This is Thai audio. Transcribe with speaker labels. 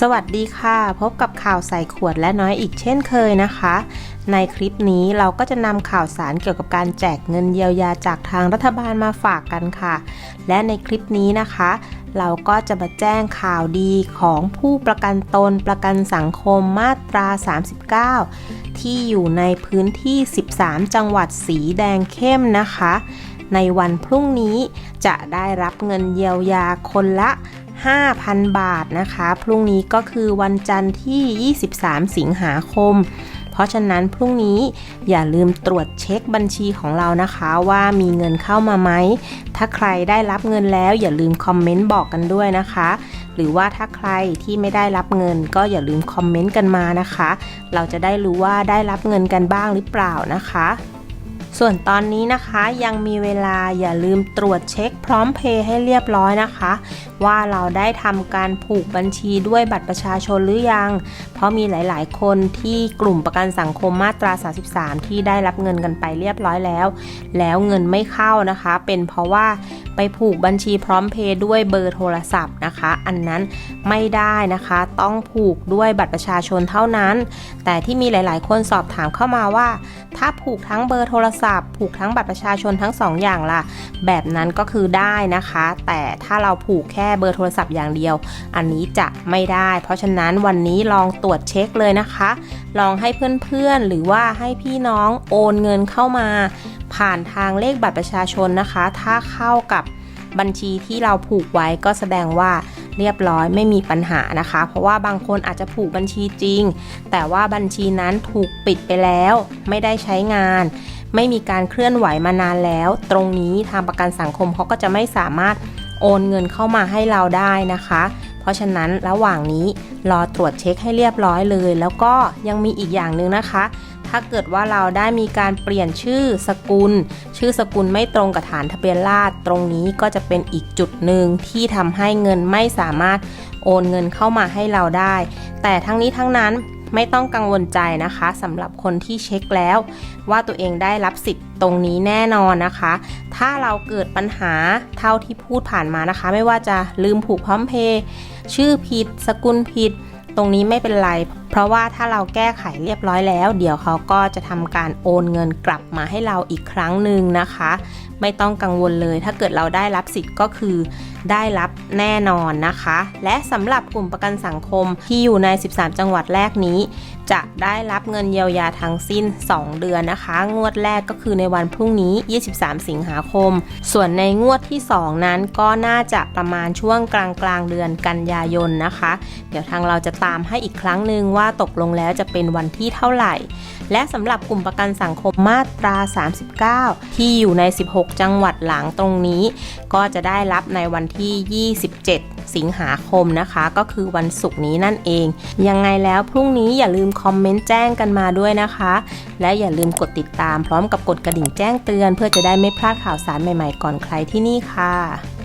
Speaker 1: สวัสดีค่ะ พบกับข่าวใส่ขวดและน้อยอีกเช่นเคยนะคะ ในคลิปนี้เราก็จะนำข่าวสารเกี่ยวกับการแจกเงินเยียวยาจากทางรัฐบาลมาฝากกันค่ะ และในคลิปนี้นะคะ เราก็จะมาแจ้งข่าวดีของผู้ประกันตนประกันสังคมมาตรา 39 ที่อยู่ในพื้นที่ 13 จังหวัดสีแดงเข้มนะคะ ในวันพรุ่งนี้จะได้รับเงินเยียวยาคนละ 5,000 บาทนะคะ พรุ่งนี้ก็คือวันจันทร์ที่ 23 สิงหาคม เพราะฉะนั้นพรุ่งนี้อย่าลืมตรวจเช็คบัญชีของเรานะคะว่ามีเงินเข้ามาไหม ถ้าใครได้รับเงินแล้วอย่าลืมคอมเมนต์บอกกันด้วยนะคะ หรือว่าถ้าใครที่ไม่ได้รับเงิน ก็อย่าลืมคอมเมนต์กันมานะคะ เราจะได้รู้ว่าได้รับเงินกันบ้างหรือเปล่านะคะ ส่วนตอนนี้นะคะยังมีเวลาอย่าลืมตรวจเช็คพร้อมเพย์ให้เรียบร้อยนะคะ ว่าเราได้ทำการผูกบัญชีด้วยบัตรประชาชนหรือยัง เพราะมีหลายๆ คนที่กลุ่มประกันสังคมมาตรา 33 ที่ได้รับเงินกันไปเรียบร้อยแล้ว แล้วเงินไม่เข้านะคะ เป็นเพราะว่าไปผูกบัญชีพร้อมเพย์ด้วยเบอร์โทรศัพท์นะคะ อันนั้นไม่ได้นะคะ ต้องผูกด้วยบัตรประชาชนเท่านั้น แต่ที่มีหลาย ๆ คนสอบถามเข้ามาว่า ถ้าผูกทั้งเบอร์โทรศัพท์ ผูกทั้งบัตรประชาชนทั้งสองอย่างล่ะ แบบนั้นก็คือได้นะคะ แต่ถ้าเราผูกแค่เบอร์โทรศัพท์อย่างเดียว อันนี้จะไม่ได้ เพราะฉะนั้นวันนี้ลองตรวจเช็คเลยนะคะ ลองให้เพื่อนๆหรือว่าให้พี่น้องโอนเงินเข้ามา ผ่านทางเลขบัตรประชาชนนะคะ ถ้าเข้ากับ บัญชีที่เราผูกไว้ก็แสดงว่าเรียบร้อยไม่มีปัญหานะคะ เพราะว่าบางคนอาจจะผูกบัญชีจริง แต่ว่าบัญชีนั้นถูกปิดไปแล้ว ไม่ได้ใช้งาน ไม่มีการเคลื่อนไหวมานานแล้ว ตรงนี้ทางประกันสังคมเขาก็จะไม่สามารถโอนเงินเข้ามาให้เราได้นะคะ เพราะฉะนั้นระหว่างนี้รอตรวจเช็คให้เรียบร้อยเลย แล้วก็ยังมีอีกอย่างหนึ่งนะคะ ถ้าเกิดว่าเราได้มีการเปลี่ยนชื่อสกุล ชื่อสกุลไม่ตรงกับฐานทะเบียนราษฎรตรงนี้ก็จะเป็นอีกจุดหนึ่งที่ทำให้เงินไม่สามารถโอนเงินเข้ามาให้เราได้ แต่ทั้งนี้ทั้งนั้นไม่ต้องกังวลใจนะคะสำหรับคนที่เช็คแล้ว ว่าตัวเองได้รับสิทธิ์ตรงนี้แน่นอนนะคะ ถ้าเราเกิดปัญหาเท่าที่พูดผ่านมานะคะ ไม่ว่าจะลืมผูกพร้อมเพย์ชื่อผิด สกุลผิด ตรงนี้ไม่เป็นไร เพราะว่าถ้าเราแก้ไขเรียบร้อยแล้ว เดี๋ยวเขาก็จะทำการโอนเงินกลับมาให้เราอีกครั้งหนึ่งนะคะ ไม่ต้องกังวลเลย ถ้าเกิดเราได้รับสิทธิ์ก็คือ ได้รับแน่นอนนะคะ และสำหรับกลุ่มประกันสังคมที่อยู่ใน 13 จังหวัดแรกนี้ จะได้รับเงินเยียวยาทั้งสิ้น 2 เดือนนะคะ งวดแรกก็คือในวันพรุ่งนี้ 23 สิงหาคม ส่วนในงวดที่ 2 นั้นก็น่าจะประมาณช่วงกลางกลางเดือนกันยายนนะคะ เดี๋ยวทางเราจะตามให้อีกครั้งหนึ่งว่าตกลงแล้วจะเป็นวันที่เท่าไหร่ และสำหรับกลุ่มประกันสังคมมาตรา 39 ที่อยู่ใน 16 จังหวัดหลังตรงนี้ ก็จะได้รับในวันที่ 27 สิงหาคมนะคะ ก็คือวันศุกร์นี้นั่นเอง ยังไงแล้วพรุ่งนี้อย่าลืมคอมเมนต์แจ้งกันมาด้วยนะคะ และอย่าลืมกดติดตามพร้อมกับกดกระดิ่งแจ้งเตือน เพื่อจะได้ไม่พลาดข่าวสารใหม่ๆก่อนใครที่นี่ค่ะ